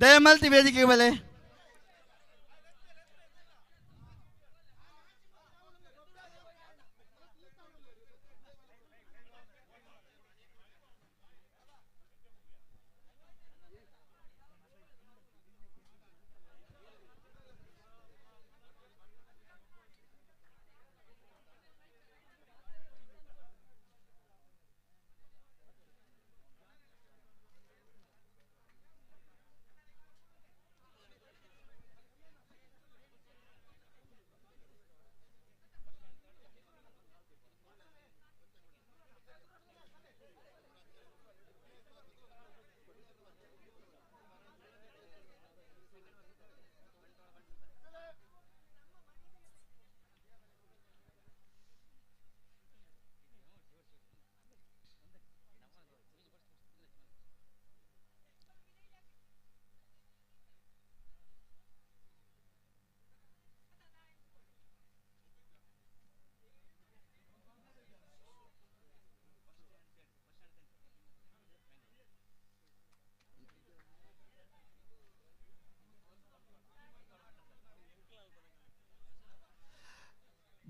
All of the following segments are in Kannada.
ದಯಮಾಲ್ತಿ ವೇದಿಕೆಗೆ ಬಲೆ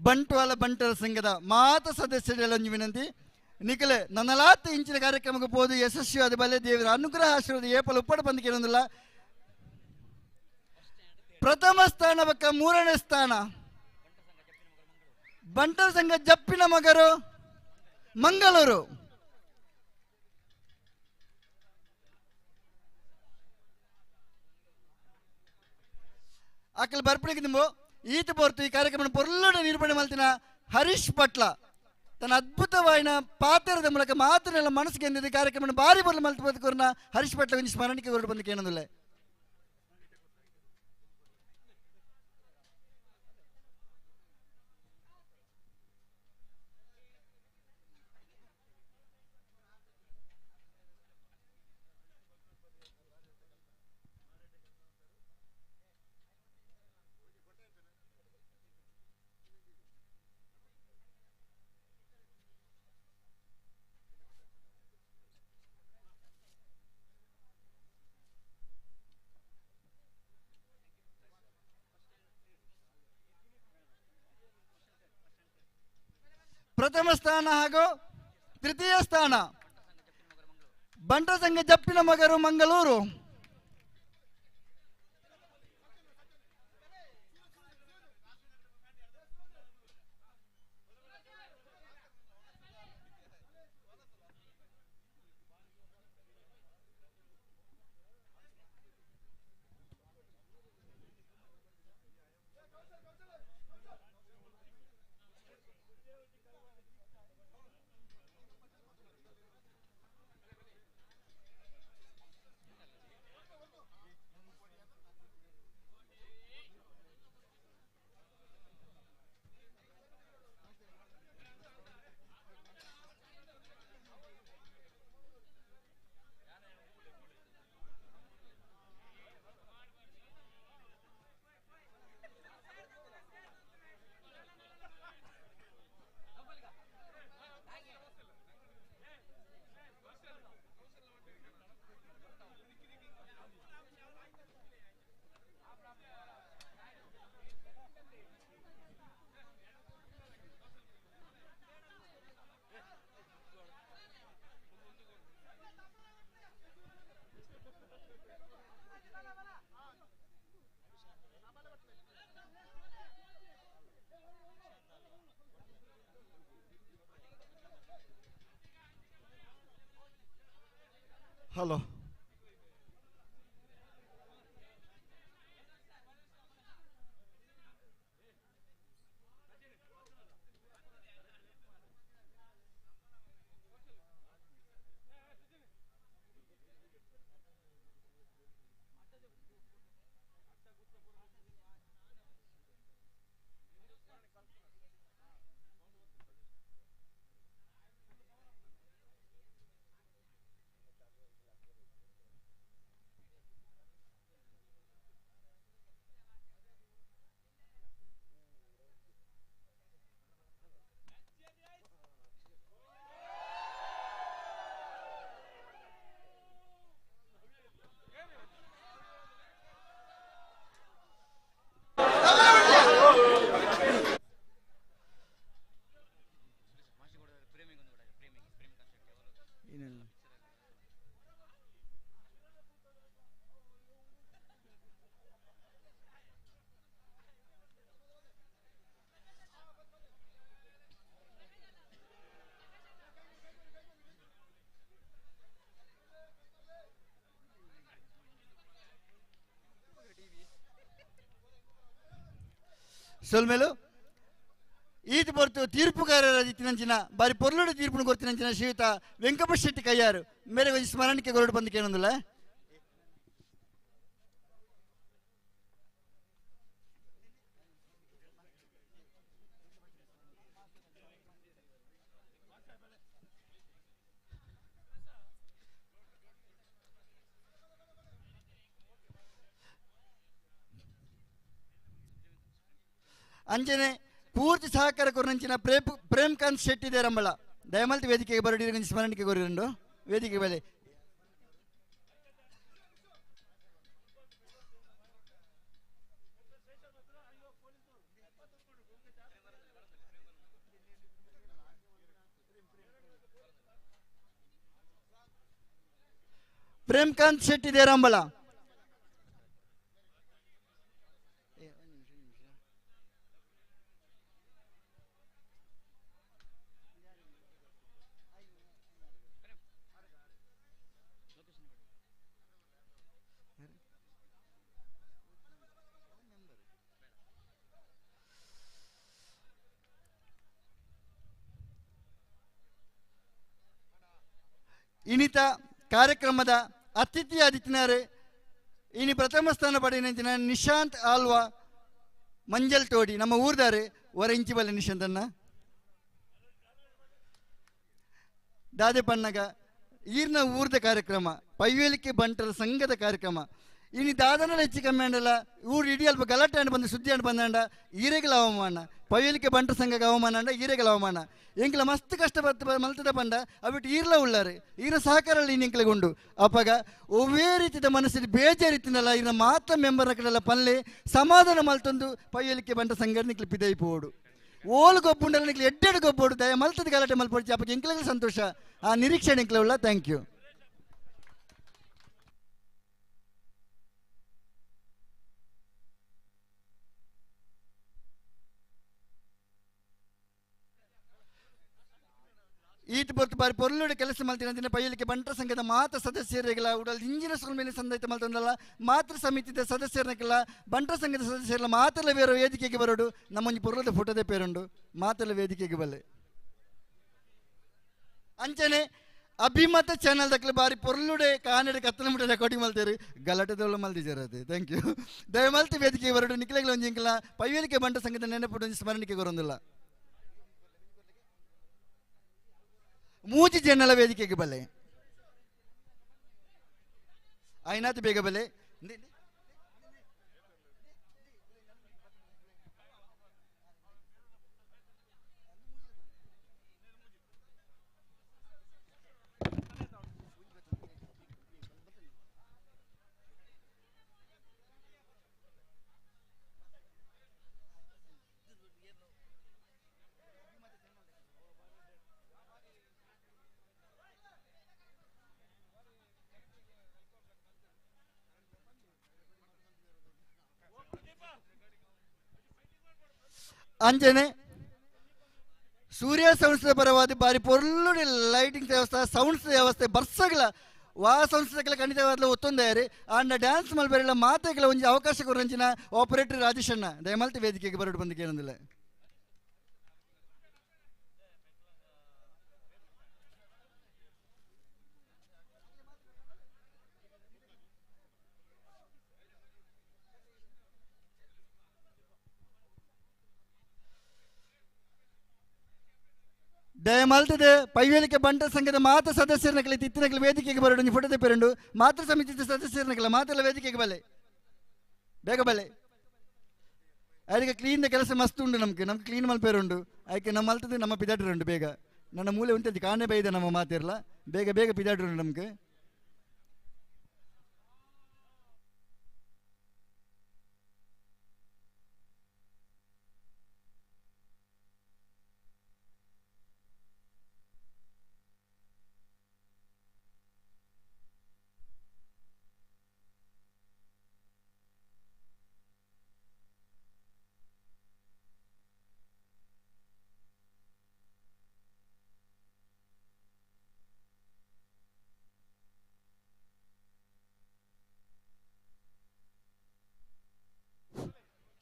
ಬಂಟ್ವಾಳ ಬಂಟರ ಸಂಘದ ಮಾತ ಸದಸ್ಯರೆಲ್ಲ ಒಂದು ವಿನಂತಿ. ನಿಖಲೆ, ನನ್ನಲಾತ್ ಇಂಚಿನ ಕಾರ್ಯಕ್ರಮಕ್ಕೆ ಹೋದು ಯಶಸ್ವಿಯಾದ ಬಲೆ ದೇವರ ಅನುಗ್ರಹ ಆಶೀರ್ವಾದ ಏಪಲ ಉಪ್ಪಡ ಬಂದಕ್ಕೆ ಏನೊಂದಿಲ್ಲ. ಪ್ರಥಮ ಸ್ಥಾನ ಬಕ್ಕ ಮೂರನೇ ಸ್ಥಾನ. ಬಂಟರ ಸಂಘ ಜಪ್ಪಿನ ಮಗರು ಮಂಗಳೂರು. ಅಕ್ಕಲ್ ಬರ್ಪಣಿಗೆ ನಿಂಬು. ಈತ ಬರ್ತು ಈ ಕಾರ್ಯಕ್ರಮ ಪೊರ್ಲಡ ನಿರೂಪಣೆ ಮಾಡ್ತಿನ ಹರೀಶ್ ಪಟ್ಲ ತನ್ನ ಅದ್ಭುತವಾದ ಪಾತ್ರದ ಮೂಲಕ ಮಾತನ್ನೆಲ್ಲ ಮನಸ್ಸಿಗೆ ಎಂದಿದ್ದ ಕಾರ್ಯಕ್ರಮ ಭಾರಿ ಬರ್ಲು ಮಲ್ತು ಬದುಕೋರ್ನ ಹರೀಶ್ ಪಟ್ಲ ಒಂದು ಸ್ಮರಣಿಕೆ ಹೊರಟು ಬಂದಕ್ಕೆ ಪ್ರಥಮ ಸ್ಥಾನ ಹಾಗೂ ತೃತೀಯ ಸ್ಥಾನ. ಬಂಟ ಸಂಘ ಜಪ್ಪಿನ ಮಗರು ಮಂಗಳೂರು. Hello. ಸೊಲ್ಮೇಲು ಈತ ಬರ್ತು ತೀರ್ಪುಗಾರರ ಇತ್ತಿನಂಚಿನ ಬಾರಿ ಪೊರ್ಲುಡು ತೀರ್ಪುನು ಗೊತ್ತಿನಂಚಿನ ಶ್ರೀಯುತ ವೆಂಕಟ ಶೆಟ್ಟಿ ಕೈಯಾರು ಮೇರೆ ಒಂಜಿ ಸ್ಮರಣಿಕೆ ಹೊರಡು ಬಂದು ಕೇಳೊಂದಿಲ್ಲ ಅಂಚನೆ ಪೂರ್ತಿ ಸಹಕಾರ ಕೊರನಂಚಿನ ಪ್ರೇಮ್, ಪ್ರೇಮ್ಕಾಂತ್ ಶೆಟ್ಟಿ ದೇರಂಬಳ. ದಯಮಲ್ತಿ ವೇದಿಕೆಗೆ ಬರಡಿ ಸ್ಮರಣಿಕೆ ಕೋರಿರಂಡು ವೇದಿಕೆ ಬೆಲೆ ಪ್ರೇಮ್ಕಾಂತ್ ಶೆಟ್ಟಿ ದೇರಂಬಳ. ಇನಿತ ಕಾರ್ಯಕ್ರಮದ ಅತಿಥಿ ಆದಿತ್ಯನಾರು, ಇನಿ ಪ್ರಥಮ ಸ್ಥಾನ ಪಡೆಯಿನ ನಿಶಾಂತ್ ಆಲ್ವಾ ಮಂಜಲ್ ತೋಡಿ, ನಮ್ಮ ಊರ್ದಾರೆ ಇಂಚಿ ಬಲ್ಲೆ ನಿಶಾಂತ್ ಅನ್ನ ದಾದೆ ಪಣ್ಣಗ ಈರ್ನ ಊರ್ದ ಕಾರ್ಯಕ್ರಮ, ಪೈವೇಲಿಕೆ ಬಂಟರ ಸಂಘದ ಕಾರ್ಯಕ್ರಮ ಇನಿ ದಾದನಲ್ಲಿ ಹೆಚ್ಚು ಕಮ್ಮಿ ಅಂಡಲ್ಲ ಊರು ಇಡೀ ಅಲ್ಪ ಗಲಾಟೆ ಅಂಡ್ ಬಂದು ಸುದ್ದಿ ಅಂಡ್ ಬಂದಂಡ ಈರೆಗಳ ಅವಮಾನ ಪೈವೇಲಿಕೆ ಬಂಟ ಸಂಘಕ್ಕೆ ಅವಮಾನ ಅಂಡ ಈರೆಗಳ ಅವಮಾನ ಎಂಕ್ಲ ಮಸ್ತ್ ಕಷ್ಟಪಟ್ಟು ಮಲ್ತದ ಪಂಡ ಅವಿಟ್ಟು ಈರ್ಲ ಉಳ್ಳಾರೆ ಈರ ಸಹಕಾರ ಇಂಕ್ಲೆ ಉಂಡು. ಅಪ್ಪಗ ಒವ್ವೇ ರೀತಿಯ ಮನಸ್ಸಿಗೆ ಬೇಜಾರಿತ್ತಿನಲ್ಲ ಇನ್ನ ಮಾತ್ರ ಮೆಂಬರ್ ಕಡೆಲ್ಲ ಪಲ್ಲೆ, ಸಮಾಧಾನ ಮಲ್ತೊಂದು ಪೈವೇಲಿಕೆ ಬಂಟ ಸಂಘ ನಿಕ್ಲಿ ಪಿದೈ ಪೋಡು. ಓಲು ಗೊಬ್ಬುಂಡಲ್ಲ ನಿಕ್ಲೆ ಎಡ್ಡೆಡು ಗೊಬ್ಬೋಡು ದಯ ಮಲ್ತದ ಗಲಾಟೆ ಮಲ್ಪಡ್ಚಿ ಅಪ್ಪಗೆ ಎಂಕ್ಲೆಗೆ ಸಂತೋಷ. ಆ ನಿರೀಕ್ಷೆ ನಿಕ್ಲೆ ಉಳ್ಳ ಥ್ಯಾಂಕ್ ಯು ಈತ ಬರ್ತು ಬಾರಿ ಪೊರ್ಲುಡೆ ಕೆಲಸ ಮಲ್ತಿನ ಅಂತ ಪೈಲಿಕೆ ಬಂಟರ ಸಂಘದ ಮಾತ್ರ ಸದಸ್ಯರಿಗೆಲ್ಲ, ಉಡಲ್ ಇಂಜಿನ ಸ್ಕೂಲ್ ಮೇಲೆ ಸಂದೈತ ಮಲ್ತಂದಲ್ಲ ಮಾತೃ ಸಮಿತಿದ ಸದಸ್ಯರನ್ನೆಲ್ಲ ಬಂಟರ ಸಂಘದ ಸದಸ್ಯರೆಲ್ಲ ಮಾತಲ್ಲ ಬೇರೆ ವೇದಿಕೆಗೆ ಬರೋಡು, ನಮ್ಮೊಂದು ಪೊರ್ಲದ ಫೋಟೋದೇ ಪೇರುಂಡು, ಮಾತಲ್ಲ ವೇದಿಕೆಗೆ ಬಲ್ಲೆ. ಅಂಚನೆ, ಅಭಿಮತ ಚಾನಲ್ ದಕ್ಕಲು ಬಾರಿ ಪೊರ್ಲುಡೆ ಕಾನಡೆ ಕತ್ತಲ ಮುಟ್ಟ ರೆಕಾರ್ಡಿಂಗ್ ಮಲ್ತೇರು, ಗಲಾಟೆದೊಳ್ಳೆ ಮಲ್ದಿದ್ದಾರೆ ಅದು ಥ್ಯಾಂಕ್ ಯು ದಯಮಲ್ತಿ ವೇದಿಕೆಗೆ ಬರೋಡು ನಿಕ್ಲೆಗಳು ಇಂಕಲ್ಲ ಪೈವೇಲಿಕೆ ಬಂಟ ಸಂಘದ ನೆನಪು ಸ್ಮರಣಿಕೆ ಬರೋದಿಲ್ಲ. ಮೂಜಿ ಜನಲ ವೇದಿಕೆಗೆ ಬಲ್ಲೆ ಐನಾತ್ ಬೇಗ ಬಲೆ ಅಂಜನೆ ಸೂರ್ಯ ಸಂಸ್ಥೆ ಪರವಾದ ಬಾರಿ ಪೊರ್ಲುಡಿ ಲೈಟಿಂಗ್ ವ್ಯವಸ್ಥೆ ಸೌಂಡ್ಸ್ ವ್ಯವಸ್ಥೆ ಬರ್ಸಗಳ ವಾ ಸಂಸ್ಥೆಗಳ ಖಂಡಿತವಾದ ಒತ್ತೊಂದಾರಿ ಆಂಡ ಡ್ಯಾನ್ಸ್ ಮಲ್ಬೆರಲ್ಲ ಮಾತೆಗಳ ಒಂಜಿ ಅವಕಾಶ ಕೊರಂಚಿನ ಆಪರೇಟರ್ ರಾಜೇಶಣ್ಣ ದಯಮಲ್ತಿ ವೇದಿಕೆಗೆ ಬರಡು ಬಂದು ಕೇಳಂದಿಲ್ಲ ದಯಮಲ್ತದೆ, ಪೈವೇಲಿಕೆ ಬಂಟ ಸಂಘದ ಮಾತ್ರ ಸದಸ್ಯರನ್ನ ತಿತ್ತಿನಕಲ ವೇದಿಕೆಗೆ ಬರಡು, ನೀವು ಫೋಟೋ ಪೆರಂಡು. ಮಾತೃ ಸಮಿತಿ ಸದಸ್ಯರನ್ನಕಲ ಮಾತೆಲ್ಲ ವೇದಿಕೆಗೆ ಬಲೆ ಬೇಗ ಬಲೆ ಅದಕ್ಕೆ ಕ್ಲೀನ್ ಕೆಲಸ ಮಸ್ತ್ ಉಂಡು ನಮ್ಗೆ ನಮ್ಗೆ ಕ್ಲೀನ್ ಮಲ್ಪೇರುಂಡು ಅದಕ್ಕೆ ನಮ್ಮ ಮಲ್ತದೆ ನಮ್ಮ ಪಿದಾಡ್ರುಂಡು ಬೇಗ. ನನ್ನ ಮೂಲೆ ಉಂಟದ್ದು ಕಾಣೆ ಬೈದ ನಮ್ಮ ಮಾತಿರಲ್ಲ ಬೇಗ ಬೇಗ ಪಿದಾಡ್ರುಂಡು ನಮ್ಗೆ.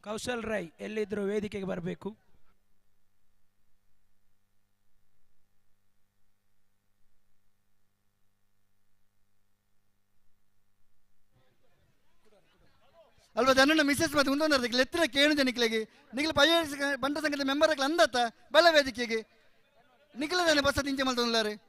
ಕೌಶಲ್ ರೈ ಎಲ್ಲಿದ್ರು ವೇದಿಕೆಗೆ ಬರಬೇಕು. ಅಲ್ವಾ ಜನನ ಮಿಸಸ್ ಮತ್ತೆ ಮುಂದೊಂದು ಲೆತ್ತಿನ ಕೇಳು ನಿಕ್ಲೆಗೆ ನಿಖಿಲ ಪಯ್ಯ ಬಂಡ ಸಂಘದ ಮೆಂಬರ್ ಅಂದತ್ತ ಬಲ ವೇದಿಕೆಗೆ. ನಿಖಿಲ ಬಸ್ ತಿಂಚೆ ಮಲ್ತೊಂದ್ಲಾರೆ